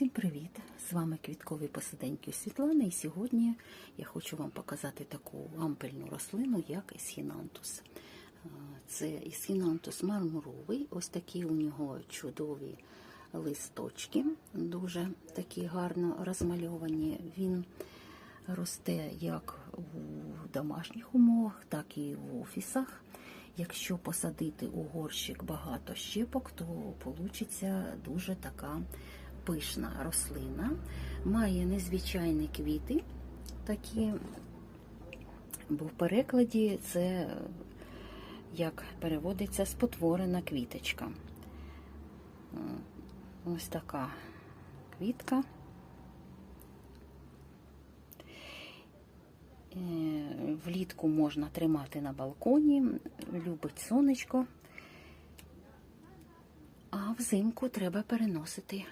Всім привіт! З вами квіткові посиденьки Світлана, і сьогодні я хочу вам показати таку ампельну рослину, як есхінантус. Е, Це есхінантус мармуровий, ось такі у нього чудові листочки, дуже такі гарно розмальовані. Він росте як у домашніх умовах, так і в офісах. Якщо посадити у горщик багато щепок, то вийде дуже така пишна рослина. Має незвичайні квіти, такі, бо в перекладі це як переводиться спотворена квіточка. Ось така квітка. Е, Влітку можна тримати на балконі, любить сонечко, а взимку треба переносити